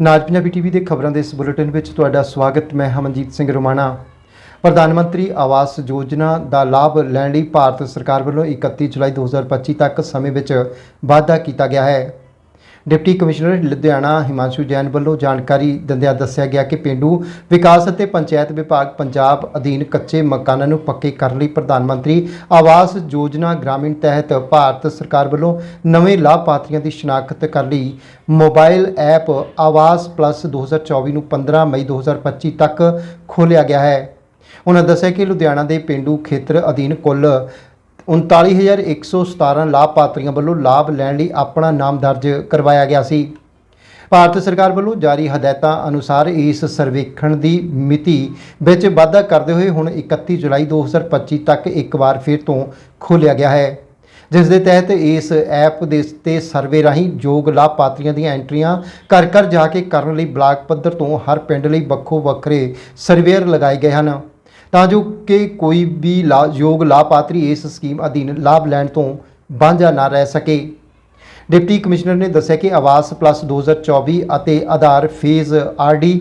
ਨਾਜ Punjabi TV ਦੇ ਖਬਰਾਂ ਦੇ ਇਸ ਬੁਲੇਟਿਨ ਵਿੱਚ ਤੁਹਾਡਾ ਸਵਾਗਤ, ਮੈਂ ਹਮਨਜੀਤ ਸਿੰਘ ਰੋਮਾਣਾ। ਪ੍ਰਧਾਨ ਮੰਤਰੀ ਆਵਾਸ ਯੋਜਨਾ ਦਾ ਲਾਭ ਲੈਣ ਲਈ ਭਾਰਤ ਸਰਕਾਰ ਵੱਲੋਂ 31 ਜੁਲਾਈ 2025 ਤੱਕ ਸਮੇਂ ਵਿੱਚ ਵਾਅਦਾ ਕੀਤਾ ਗਿਆ ਹੈ। ਡਿਪਟੀ ਕਮਿਸ਼ਨਰ ਲੁਧਿਆਣਾ ਹਿਮਾਂਸ਼ੂ ਜੈਨ ਵੱਲੋਂ ਜਾਣਕਾਰੀ ਦਿੰਦਿਆਂ ਦੱਸਿਆ ਗਿਆ ਕਿ ਪਿੰਡੂ ਵਿਕਾਸ ਅਤੇ ਪੰਚਾਇਤ ਵਿਭਾਗ ਪੰਜਾਬ ਅਧੀਨ ਕੱਚੇ ਮਕਾਨਾਂ ਨੂੰ ਪੱਕੇ ਕਰਨ ਲਈ ਪ੍ਰਧਾਨ ਮੰਤਰੀ ਆਵਾਸ ਯੋਜਨਾ ਗ੍ਰਾਮੀਣ ਤਹਿਤ ਭਾਰਤ ਸਰਕਾਰ ਵੱਲੋਂ ਨਵੇਂ ਲਾਭਪਾਤਰੀਆਂ ਦੀ ਸ਼ਨਾਖਤ ਕਰਨ ਲਈ ਮੋਬਾਈਲ ਐਪ ਆਵਾਸ ਪਲੱਸ 2024 ਨੂੰ 15 ਮਈ 2025 ਤੱਕ ਖੋਲ੍ਹਿਆ ਗਿਆ ਹੈ। ਉਹਨਾਂ ਦੱਸਿਆ ਕਿ ਲੁਧਿਆਣਾ ਦੇ ਪਿੰਡੂ ਖੇਤਰ ਅਧੀਨ ਕੁੱਲ 39117 ਲਾਭਪਾਤਰੀਆਂ ਵੱਲੋਂ ਲਾਭ ਲੈਣ ਲਈ ਆਪਣਾ ਨਾਮ ਦਰਜ ਕਰਵਾਇਆ ਗਿਆ ਸੀ। ਭਾਰਤ ਸਰਕਾਰ ਵੱਲੋਂ ਜਾਰੀ ਹਦਾਇਤਾਂ ਅਨੁਸਾਰ ਇਸ ਸਰਵੇਖਣ ਦੀ ਮਿਤੀ ਵਿੱਚ ਵਾਧਾ ਕਰਦੇ ਹੋਏ ਹੁਣ 31 ਜੁਲਾਈ 2025 ਤੱਕ ਇੱਕ ਵਾਰ ਫਿਰ ਤੋਂ ਖੋਲ੍ਹਿਆ ਗਿਆ ਹੈ। ਜਿਸ ਦੇ ਤਹਿਤ ਇਸ ਐਪ ਦੇ ਤੇ ਸਰਵੇ ਰਾਹੀਂ ਯੋਗ ਲਾਭਪਾਤਰੀਆਂ ਦੀਆਂ ਐਂਟਰੀਆਂ ਘਰ ਘਰ ਜਾ ਕੇ ਕਰਨ ਲਈ ਬਲਾਕ ਪੱਧਰ ਤੋਂ ਹਰ ਪਿੰਡ ਲਈ ਵੱਖੋ ਵੱਖਰੇ ਸਰਵੇਅਰ ਲਗਾਏ ਗਏ ਹਨ। ਤਾਂ ਜੋ ਕਿ ਕੋਈ ਵੀ ਲਾ- ਯੋਗ ਲਾਭਪਾਤਰੀ ਇਸ ਸਕੀਮ ਅਧੀਨ ਲਾਭ ਲੈਣ ਤੋਂ ਵਾਂਝਾ ਨਾ ਰਹਿ ਸਕੇ। ਡਿਪਟੀ ਕਮਿਸ਼ਨਰ ਨੇ ਦੱਸਿਆ ਕਿ ਆਵਾਸ ਪਲੱਸ 2024 ਅਤੇ ਆਧਾਰ ਫੇਜ਼ ਆਰਡੀ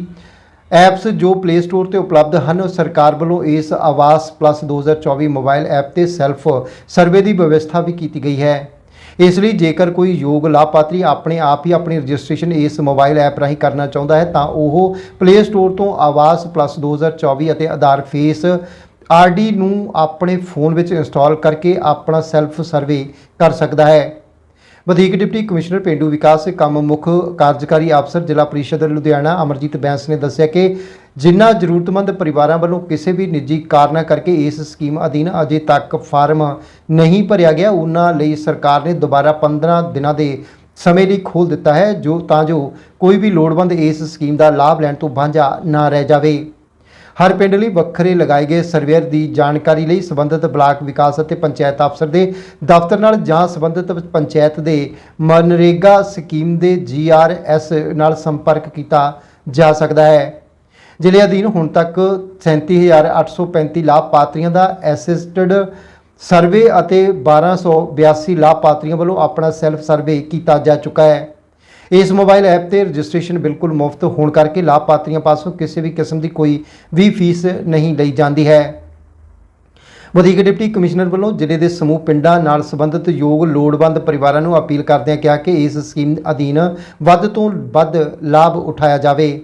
ਐਪਸ ਜੋ ਪਲੇ ਸਟੋਰ ਤੇ ਉਪਲਬਧ ਹਨ, ਸਰਕਾਰ ਵੱਲੋਂ ਇਸ ਆਵਾਸ ਪਲੱਸ 2024 ਮੋਬਾਈਲ ਐਪ ਤੇ ਸੈਲਫ ਸਰਵੇ ਦੀ ਵਿਵਸਥਾ ਵੀ ਕੀਤੀ ਗਈ ਹੈ। ਇਸ ਲਈ ਜੇਕਰ ਕੋਈ ਯੋਗ ਲਾਭਪਾਤਰੀ ਆਪਣੇ ਆਪ ਹੀ ਆਪਣੀ ਰਜਿਸਟ੍ਰੇਸ਼ਨ ਇਸ ਮੋਬਾਈਲ ਐਪ ਰਾਹੀਂ ਕਰਨਾ ਚਾਹੁੰਦਾ ਹੈ, ਤਾਂ ਉਹ ਪਲੇ ਸਟੋਰ ਤੋਂ ਆਵਾਸ ਪਲੱਸ 2024 ਅਤੇ ਆਧਾਰ ਫੇਸ ਆਰਡੀ ਨੂੰ ਆਪਣੇ ਫੋਨ ਵਿੱਚ ਇੰਸਟਾਲ ਕਰਕੇ ਆਪਣਾ ਸੈਲਫ ਸਰਵੇ ਕਰ ਸਕਦਾ ਹੈ। ਵਧੀਕ ਡਿਪਟੀ ਕਮਿਸ਼ਨਰ, ਪਿੰਡੂ ਵਿਕਾਸ ਕੰਮ ਮੁੱਖ ਕਾਰਜਕਾਰੀ ਅਫਸਰ, ਜ਼ਿਲ੍ਹਾ ਪ੍ਰੀਸ਼ਦ ਲੁਧਿਆਣਾ ਅਮਰਜੀਤ ਬੈਂਸ ਨੇ ਦੱਸਿਆ ਕਿ ਜਿਨ੍ਹਾਂ ਜ਼ਰੂਰਤਮੰਦ ਪਰਿਵਾਰਾਂ ਵੱਲੋਂ ਕਿਸੇ ਵੀ ਨਿੱਜੀ ਕਾਰਨਾਂ ਕਰਕੇ ਇਸ ਸਕੀਮ ਅਧੀਨ ਅਜੇ ਤੱਕ ਫਾਰਮ ਨਹੀਂ ਭਰਿਆ ਗਿਆ, ਉਹਨਾਂ ਲਈ ਸਰਕਾਰ ਨੇ ਦੁਬਾਰਾ 15 ਦਿਨਾਂ ਦੇ ਸਮੇਂ ਲਈ ਖੋਲ੍ਹ ਦਿੱਤਾ ਹੈ, ਜੋ ਤਾਂ ਜੋ ਕੋਈ ਵੀ ਲੋੜਵੰਦ ਇਸ ਸਕੀਮ ਦਾ ਲਾਭ ਲੈਣ ਤੋਂ ਵਾਂਝਾ ਨਾ ਰਹਿ ਜਾਵੇ। ਹਰ ਪਿੰਡ ਲਈ ਵੱਖਰੇ ਲਗਾਏ ਗਏ ਸਰਵੇਅਰ ਦੀ ਜਾਣਕਾਰੀ ਲਈ ਸੰਬੰਧਿਤ ਬਲਾਕ ਵਿਕਾਸ ਅਤੇ ਪੰਚਾਇਤ ਅਫਸਰ ਦੇ ਦਫ਼ਤਰ ਨਾਲ ਜਾਂ ਸੰਬੰਧਿਤ ਪੰਚਾਇਤ ਦੇ ਮਨਰੇਗਾ ਸਕੀਮ ਦੇ ਜੀਆਰਐਸ ਨਾਲ ਸੰਪਰਕ ਕੀਤਾ ਜਾ ਸਕਦਾ ਹੈ। ਜ਼ਿਲ੍ਹੇ ਅਧੀਨ ਹੁਣ ਤੱਕ 37835 ਲਾਭਪਾਤਰੀਆਂ ਦਾ ਐਸਿਸਟਡ ਸਰਵੇ ਅਤੇ 1282 ਲਾਭਪਾਤਰੀਆਂ ਵੱਲੋਂ ਆਪਣਾ ਸੈਲਫ ਸਰਵੇ ਕੀਤਾ ਜਾ ਚੁੱਕਾ ਹੈ। ਇਸ ਮੋਬਾਈਲ ਐਪ ਤੇ ਰਜਿਸਟ੍ਰੇਸ਼ਨ ਬਿਲਕੁਲ ਮੁਫਤ ਹੋਣ ਕਰਕੇ ਲਾਭਪਾਤਰੀਆਂ ਪਾਸੋਂ ਕਿਸੇ ਵੀ ਕਿਸਮ ਦੀ ਕੋਈ ਵੀ ਫੀਸ ਨਹੀਂ ਲਈ ਜਾਂਦੀ ਹੈ। ਵਧੀਕ ਡਿਪਟੀ ਕਮਿਸ਼ਨਰ ਵੱਲੋਂ ਜ਼ਿਲ੍ਹੇ ਦੇ ਸਮੂਹ ਪਿੰਡਾਂ ਨਾਲ ਸੰਬੰਧਿਤ ਯੋਗ ਲੋੜਵੰਦ ਪਰਿਵਾਰਾਂ ਨੂੰ ਅਪੀਲ ਕਰਦਿਆਂ ਕਿਹਾ ਕਿ ਇਸ ਸਕੀਮ ਅਧੀਨ ਵੱਧ ਤੋਂ ਵੱਧ ਲਾਭ ਉਠਾਇਆ ਜਾਵੇ।